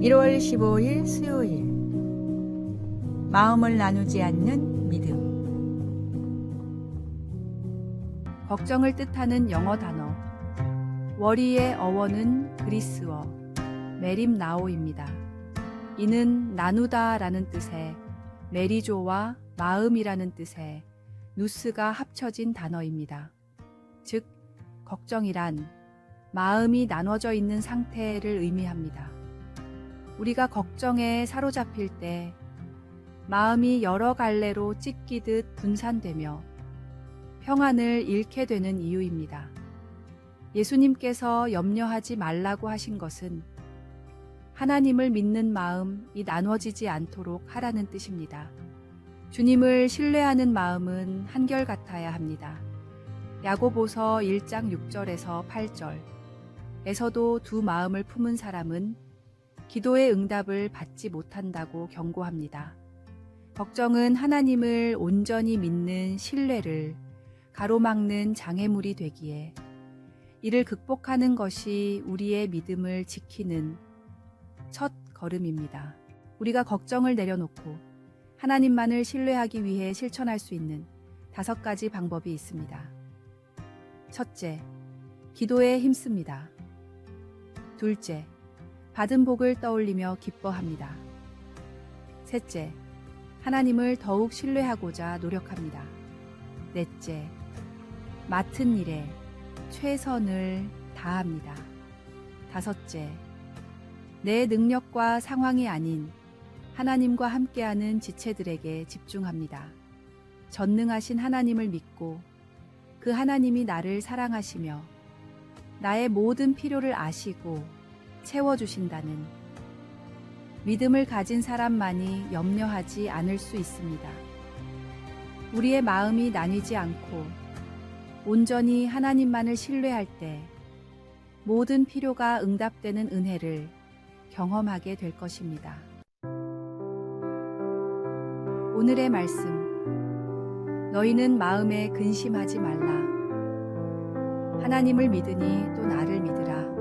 1월 15일 수요일 마음을 나누지 않는 믿음 걱정을 뜻하는 영어 단어 워리의 어원은 그리스어 메림 나오입니다. 이는 나누다 라는 뜻의 메리조와 마음이라는 뜻의 누스가 합쳐진 단어입니다. 즉, 걱정이란 마음이 나눠져 있는 상태를 의미합니다. 우리가 걱정에 사로잡힐 때 마음이 여러 갈래로 찢기듯 분산되며 평안을 잃게 되는 이유입니다. 예수님께서 염려하지 말라고 하신 것은 하나님을 믿는 마음이 나눠지지 않도록 하라는 뜻입니다. 주님을 신뢰하는 마음은 한결같아야 합니다. 야고보서 1장 6절에서 8절 에서도 두 마음을 품은 사람은 기도의 응답을 받지 못한다고 경고합니다. 걱정은 하나님을 온전히 믿는 신뢰를 가로막는 장애물이 되기에 이를 극복하는 것이 우리의 믿음을 지키는 첫 걸음입니다. 우리가 걱정을 내려놓고 하나님만을 신뢰하기 위해 실천할 수 있는 다섯 가지 방법이 있습니다. 첫째, 기도에 힘씁니다. 둘째, 받은 복을 떠올리며 기뻐합니다. 셋째, 하나님을 더욱 신뢰하고자 노력합니다. 넷째, 맡은 일에 최선을 다합니다. 다섯째, 내 능력과 상황이 아닌 하나님과 함께하는 지체들에게 집중합니다. 전능하신 하나님을 믿고 그 하나님이 나를 사랑하시며 나의 모든 필요를 아시고 채워주신다는 믿음을 가진 사람만이 염려하지 않을 수 있습니다. 우리의 마음이 나뉘지 않고 온전히 하나님만을 신뢰할 때 모든 필요가 응답되는 은혜를 경험하게 될 것입니다. 오늘의 말씀. 너희는 마음에 근심하지 말라. 하나님을 믿으니 또 나를 믿으라.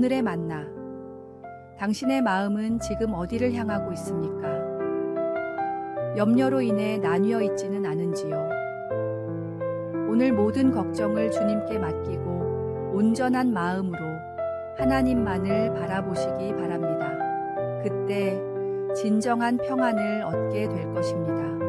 오늘의 만나. 당신의 마음은 지금 어디를 향하고 있습니까? 염려로 인해 나뉘어 있지는 않은지요. 오늘 모든 걱정을 주님께 맡기고 온전한 마음으로 하나님만을 바라보시기 바랍니다. 그때 진정한 평안을 얻게 될 것입니다.